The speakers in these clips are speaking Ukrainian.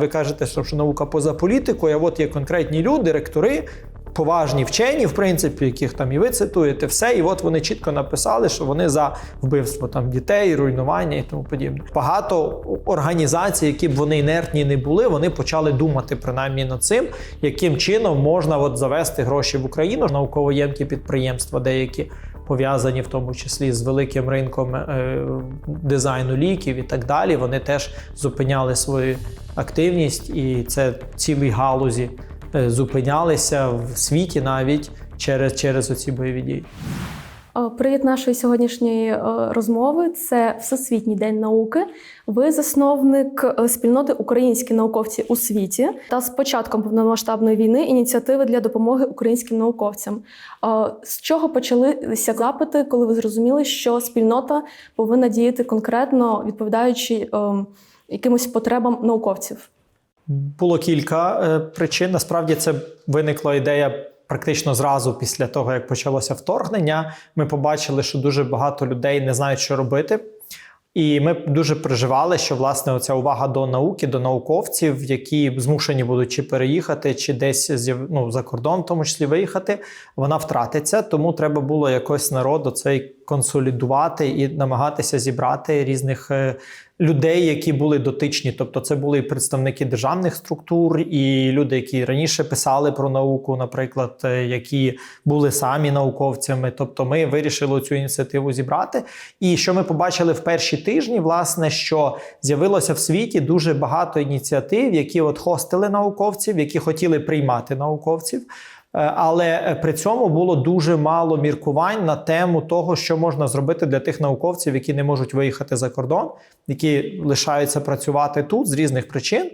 Ви кажете, що наука поза політикою, а от є конкретні люди, ректори, поважні вчені, в принципі, яких там і ви цитуєте, все, і от вони чітко написали, що вони за вбивство там дітей, руйнування і тому подібне. Багато організацій, які б вони інертні не були, вони почали думати принаймні над цим, яким чином можна от завести гроші в Україну, науково-ємкі підприємства, деякі пов'язані в тому числі з великим ринком е, дизайну ліків і так далі. Вони теж зупиняли свою активність, і це цілі галузі е, зупинялися в світі навіть через, через оці бойові дії. Е, Привід нашої сьогоднішньої е, розмови це Всесвітній день науки. Ви засновник е, спільноти Українські науковці у світі та з початком повномасштабної війни ініціативи для допомоги українським науковцям. З чого почалися запити, коли ви зрозуміли, що спільнота повинна діяти конкретно, відповідаючи якимось потребам науковців? Було кілька причин. Насправді це виникла ідея. Практично зразу після того, як почалося вторгнення, ми побачили, що дуже багато людей не знають, що робити. І ми дуже переживали, що власне оця увага до науки, до науковців, які змушені будуть чи переїхати, чи десь ну, за кордон, в тому числі виїхати, вона втратиться. Тому треба було якось народ оцей консолідувати і намагатися зібрати різних е, людей, які були дотичні. Тобто, це були представники державних структур, і люди, які раніше писали про науку, наприклад, е, які були самі науковцями. Тобто, ми вирішили цю ініціативу зібрати. І що ми побачили в перші тижні, власне, що з'явилося в світі дуже багато ініціатив, які от хостили науковців, які хотіли приймати науковців. Е, Але е, при цьому було дуже мало міркувань на тему того, що можна зробити для тих науковців, які не можуть виїхати за кордон, які лишаються працювати тут з різних причин.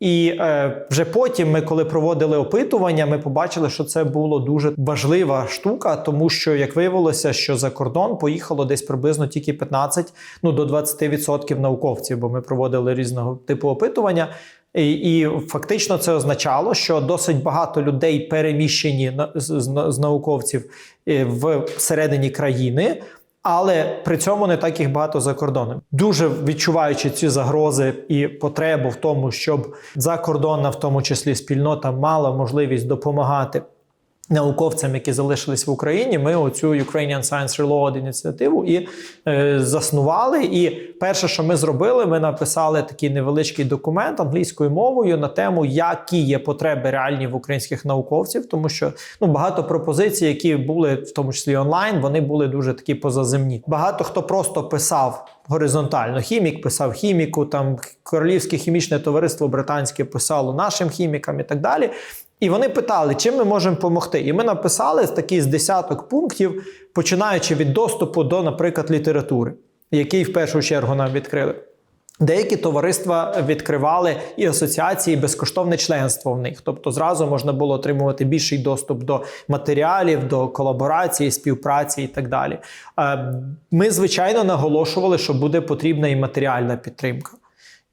І е, вже потім, ми, коли проводили опитування, ми побачили, що це було дуже важлива штука, тому що як виявилося, що за кордон поїхало десь приблизно тільки 15 ну до 20% науковців, бо ми проводили різного типу опитування. І, і фактично це означало, що досить багато людей переміщені на- з, з, науковців е, в середині країни. Але при цьому не так їх багато за кордоном. Дуже відчуваючи ці загрози і потребу в тому, щоб закордонна, в тому числі спільнота, мала можливість допомагати науковцям, які залишились в Україні, ми оцю Ukrainian Science Reload ініціативу і е, заснували. І перше, що ми зробили, ми написали такий невеличкий документ англійською мовою на тему, які є потреби реальні в українських науковців, тому що ну багато пропозицій, які були в тому числі онлайн, вони були дуже такі позаземні. Багато хто просто писав. Горизонтально хімік писав хіміку, там Королівське хімічне товариство британське писало нашим хімікам і так далі. І вони питали, чим ми можемо допомогти. І ми написали такі з десяток пунктів, починаючи від доступу до, наприклад, літератури, який в першу чергу нам відкрили. Деякі товариства відкривали і асоціації безкоштовне членство в них. Тобто зразу можна було отримувати більший доступ до матеріалів, до колаборації, співпраці і так далі. Е, Ми, звичайно, наголошували, що буде потрібна і матеріальна підтримка.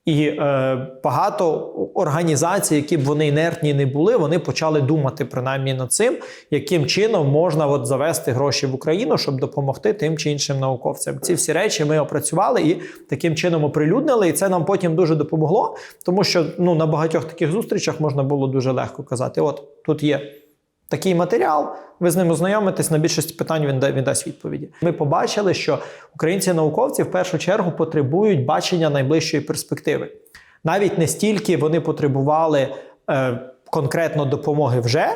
І е, багато організацій, які б вони інертні не були, вони почали думати принаймні над цим, яким чином можна от завести гроші в Україну, щоб допомогти тим чи іншим науковцям. Ці всі речі ми опрацювали і таким чином оприлюднили. І це нам потім дуже допомогло, тому що ну на багатьох таких зустрічах можна було дуже легко казати: от тут є. Такий матеріал, ви з ним ознайомитесь, на більшість питань він, він дасть відповіді. Ми побачили, що українці-науковці в першу чергу потребують бачення найближчої перспективи. Навіть не стільки вони потребували е, конкретно допомоги вже,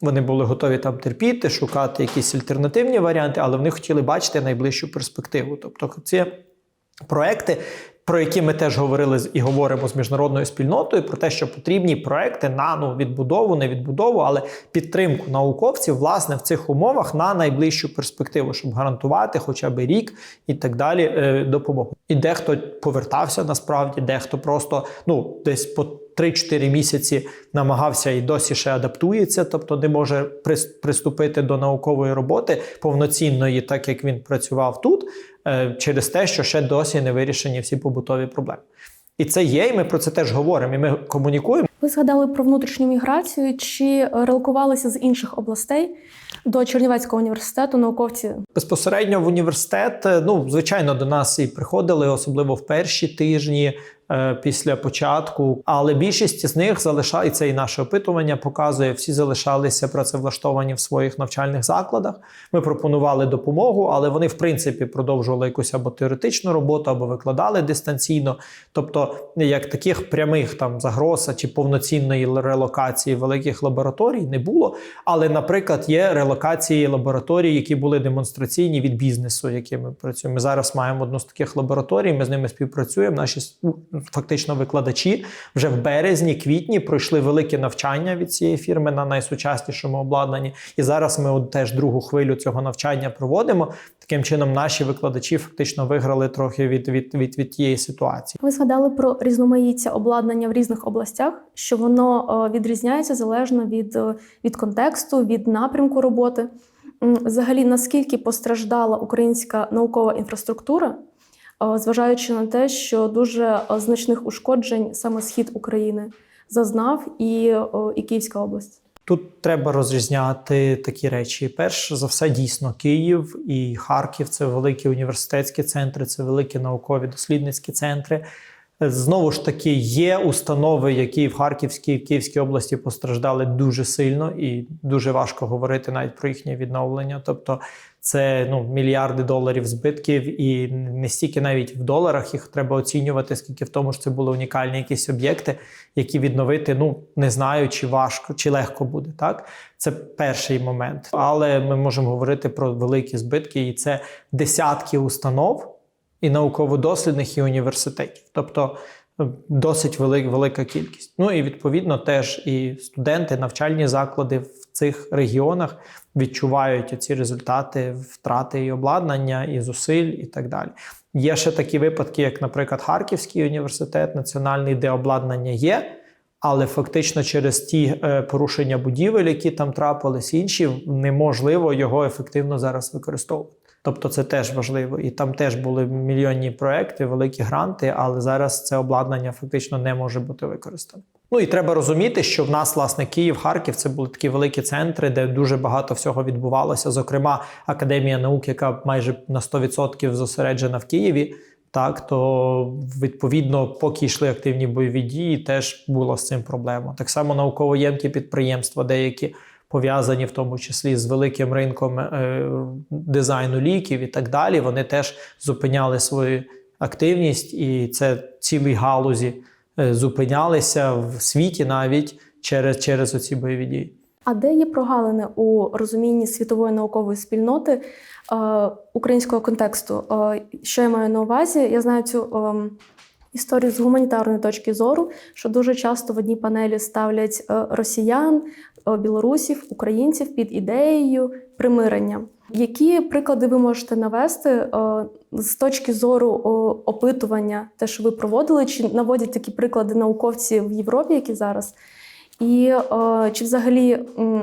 вони були готові там терпіти, шукати якісь альтернативні варіанти, але вони хотіли бачити найближчу перспективу. Тобто, ці проекти, про які ми теж говорили і говоримо з міжнародною спільнотою, про те, що потрібні проекти на ну, відбудову, не відбудову, але підтримку науковців власне в цих умовах на найближчу перспективу, щоб гарантувати хоча б рік і так далі е, допомогу. І дехто повертався насправді, дехто просто ну десь по 3-4 місяці намагався і досі ще адаптується, тобто не може прис- приступити до наукової роботи повноцінної, так як він працював тут, е, через те, що ще досі не вирішені всі побутові проблеми. І це є, і ми про це теж говоримо. І ми комунікуємо. Ви згадали про внутрішню міграцію. Чи релокувалися з інших областей до Чернівецького університету науковці Безпосередньо в університет, е, ну звичайно, до нас і приходили, особливо в перші тижні. Е, після початку. Але більшість з них залишається, і наше опитування показує, всі залишалися працевлаштовані в своїх навчальних закладах. Ми пропонували допомогу, але вони, в принципі, продовжували якусь або теоретичну роботу, або викладали дистанційно. Тобто, як таких прямих там загроз чи повноцінної релокації великих лабораторій не було. Але, наприклад, є релокації лабораторій, які були демонстраційні від бізнесу, якими ми працюємо. Ми зараз маємо одну з таких лабораторій. Ми з ними співпрацюємо. Наші фактично викладачі вже в березні, квітні пройшли велике навчання від цієї фірми на найсучаснішому обладнанні. І зараз ми от теж другу хвилю цього навчання проводимо. Таким чином, наші викладачі фактично виграли трохи від, від, від, від тієї ситуації. Ви згадали про різноманіття обладнання в різних областях, що воно е, відрізняється залежно від, е, від контексту, від напрямку роботи. Взагалі, наскільки постраждала українська наукова інфраструктура, зважаючи на те, що дуже е, значних ушкоджень саме схід України зазнав і, е, і Київська область. Тут треба розрізняти такі речі. Перш за все, дійсно, Київ і Харків це великі університетські центри, це великі наукові дослідницькі центри. Знову ж таки, є установи, які в Харківській і Київській області постраждали дуже сильно, і дуже важко говорити навіть про їхнє відновлення. Тобто, це ну, мільярди доларів збитків, і не стільки навіть в доларах їх треба оцінювати, скільки в тому, що це були унікальні якісь об'єкти, які відновити, ну не знаю, чи важко, чи легко буде. Так, це перший момент. Але ми можемо говорити про великі збитки, і це десятки установ і науково-дослідних, і університетів. Тобто е, досить велика, велика кількість. Ну і відповідно теж і студенти, навчальні заклади в цих регіонах відчувають ці результати втрати і обладнання, і зусиль, і так далі. Є ще такі випадки, як, наприклад, Харківський університет національний, де обладнання є. Але фактично через ті е, порушення будівель, які там трапились, інші неможливо його ефективно зараз використовувати. Тобто це теж важливо. І там теж були мільйонні проекти, великі гранти, але зараз це обладнання фактично не може бути використане. Ну і треба розуміти, що в нас, власне, Київ, Харків це були такі великі центри, де дуже багато всього відбувалося. Зокрема, Академія наук, яка майже на 100% зосереджена в Києві. Так, то відповідно, поки йшли активні бойові дії, теж була з цим проблема. Так само науково-ємкі підприємства, деякі пов'язані в тому числі з великим ринком е, дизайну ліків і так далі. Вони теж зупиняли свою активність, і це цілі галузі е, зупинялися в світі навіть через, через оці бойові дії. А де є прогалини у розумінні світової наукової спільноти е, українського контексту? Е, що я маю на увазі? Я знаю цю е, історію з гуманітарної точки зору, що дуже часто в одній панелі ставлять е, росіян, білорусів, українців під ідеєю примирення. Які приклади ви можете навести е, з точки зору опитування, те, що ви проводили, чи наводять такі приклади науковці в Європі, які зараз? І е, чи взагалі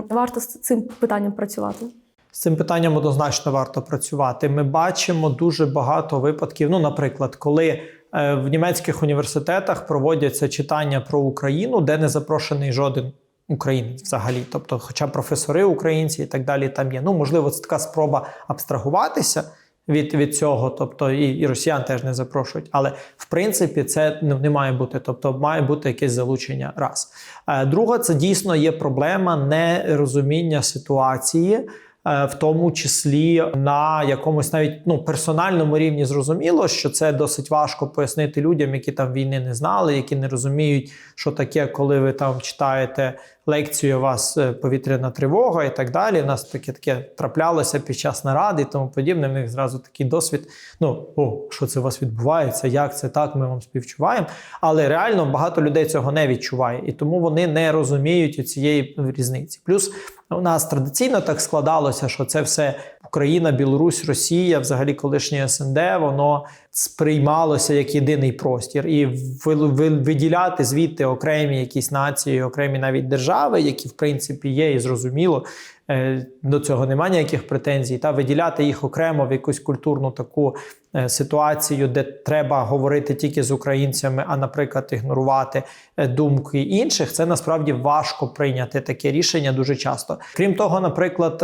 варто з цим питанням працювати? З цим питанням однозначно варто працювати. Ми бачимо дуже багато випадків. Ну, наприклад, коли е, в німецьких університетах проводяться читання про Україну, де не запрошений жоден українець взагалі. Тобто, хоча професори українці і так далі там є. Ну, можливо, це така спроба абстрагуватися. Від, від цього, тобто і, і росіян теж не запрошують. Але в принципі це не, не має бути. Тобто має бути якесь залучення. Раз Е, друга, це дійсно є проблема нерозуміння ситуації. Е, В тому числі на якомусь навіть ну персональному рівні зрозуміло, що це досить важко пояснити людям, які там війни не знали, які не розуміють, що таке, коли ви там читаєте лекцію, вас е, повітряна тривога і так далі. У нас таке таке траплялося під час наради і тому подібне. В них зразу такий досвід. Ну о, що це у вас відбувається? Як це так? Ми вам співчуваємо. Але реально багато людей цього не відчуває, і тому вони не розуміють цієї різниці. Плюс у нас традиційно так складалося, що це все Україна, Білорусь, Росія, взагалі колишнє СНД, воно сприймалося як єдиний простір, і ви- ви- виділяти звідти окремі якісь нації, окремі навіть держави, які в принципі є, і зрозуміло. Е, До цього немає ніяких претензій, та виділяти їх окремо в якусь культурну таку е, ситуацію, де треба говорити тільки з українцями, а, наприклад, ігнорувати е, думки інших, це насправді важко прийняти таке рішення дуже часто. Крім того, наприклад,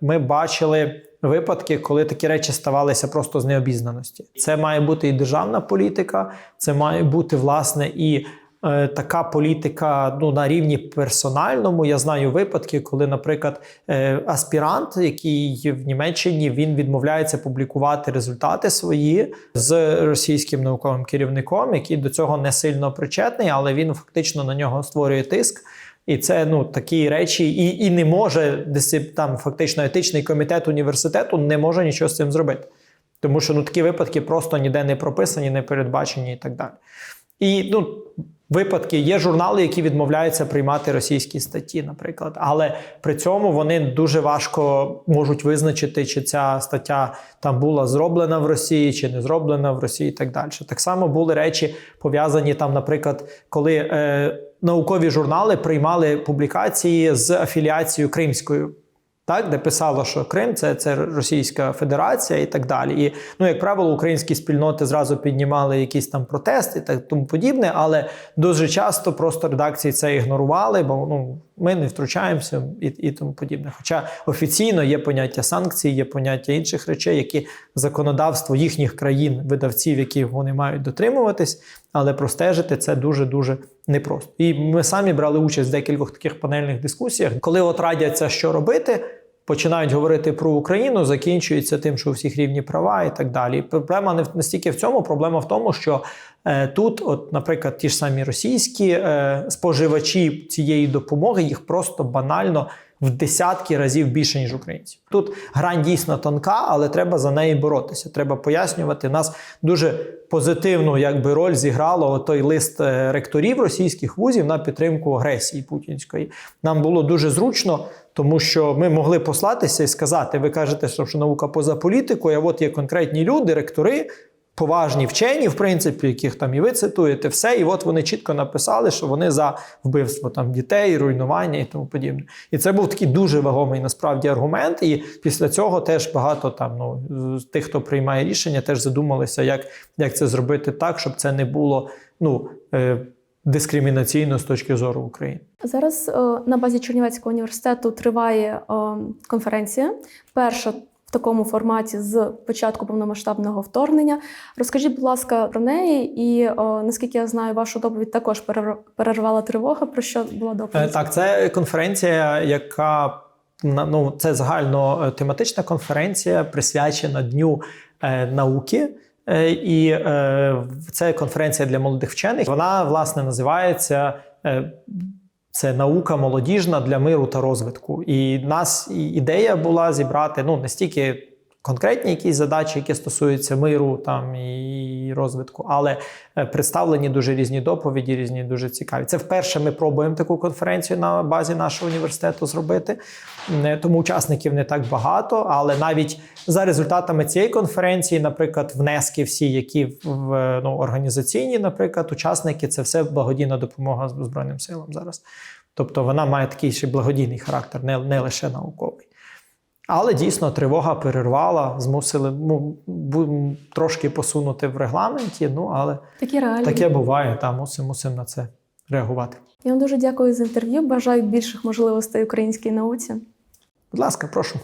ми бачили випадки, коли такі речі ставалися просто з необізнаності. Це має бути і державна політика, це має бути власне і така політика ну, на рівні персональному. Я знаю випадки, коли, наприклад, е, аспірант, який в Німеччині він відмовляється публікувати результати свої з російським науковим керівником, який до цього не сильно причетний, але він фактично на нього створює тиск. І це ну такі речі, і, і не може там фактично етичний комітет університету не може нічого з цим зробити. Тому що ну такі випадки просто ніде не прописані, не передбачені і так далі. І ну, випадки є журнали, які відмовляються приймати російські статті, наприклад. Але при цьому вони дуже важко можуть визначити, чи ця стаття там була зроблена в Росії, чи не зроблена в Росії, і так далі. Так само були речі пов'язані там, наприклад, коли е, наукові журнали приймали публікації з афіліацією кримською. Так, де писало, що Крим це, це Російська Федерація і так далі. І ну, як правило, українські спільноти зразу піднімали якісь там протести та тому подібне, але дуже часто просто редакції це ігнорували, бо ну ми не втручаємося і, і тому подібне. Хоча офіційно є поняття санкцій, є поняття інших речей, які законодавство їхніх країн, видавців, яких вони мають дотримуватись, але простежити це дуже дуже непросто. І ми самі брали участь в декількох таких панельних дискусіях, коли от радяться, що робити. Починають говорити про Україну, закінчується тим, що у всіх рівні права і так далі. Проблема не не в цьому, проблема в тому, що е, тут, от, наприклад, ті ж самі російські е, споживачі цієї допомоги їх просто банально в десятки разів більше, ніж українців. Тут грань дійсно тонка, але треба за неї боротися. Треба пояснювати. Нас дуже позитивну якби, роль зіграло той лист е, ректорів російських вузів на підтримку агресії путінської. Нам було дуже зручно, тому що ми могли послатися і сказати: ви кажете, що наука поза політикою, а от є конкретні люди, ректори. Поважні вчені, в принципі, яких там і ви цитуєте, все, і от вони чітко написали, що вони за вбивство там дітей, руйнування і тому подібне. І це був такий дуже вагомий насправді аргумент. І після цього теж багато там ну тих, хто приймає рішення, теж задумалися, як, як це зробити так, щоб це не було ну е, дискримінаційно з точки зору України. Зараз е, на базі Чернівецького університету триває е, конференція. Перша в такому форматі з початку повномасштабного вторгнення. Розкажіть, будь ласка, про неї, і е, наскільки я знаю, вашу доповідь також перер- перервала тривога. Про що була доповідь? Так, це конференція, яка ну, це загально тематична конференція, присвячена Дню науки. Е, І е, це конференція для молодих вчених. Вона власне називається е, це наука молодіжна для миру та розвитку. І нас ідея була зібрати ну не стільки конкретні якісь задачі, які стосуються миру там і розвитку, але е, представлені дуже різні доповіді, різні дуже цікаві. Це вперше ми пробуємо таку конференцію на базі нашого університету зробити. Не- Тому учасників не так багато, але навіть за результатами цієї конференції, наприклад, внески всі, які в ну, організаційні, наприклад, учасники, це все благодійна допомога Збройним силам зараз. Тобто вона має такий ще благодійний характер, не, не лише науковий. Але дійсно тривога перервала, змусили ну, трошки посунути в регламенті. Ну але Такі реалії. таке буває, та мусимо мусим на це реагувати. Я вам дуже дякую за інтерв'ю. Бажаю більших можливостей українській науці. Будь ласка, прошу.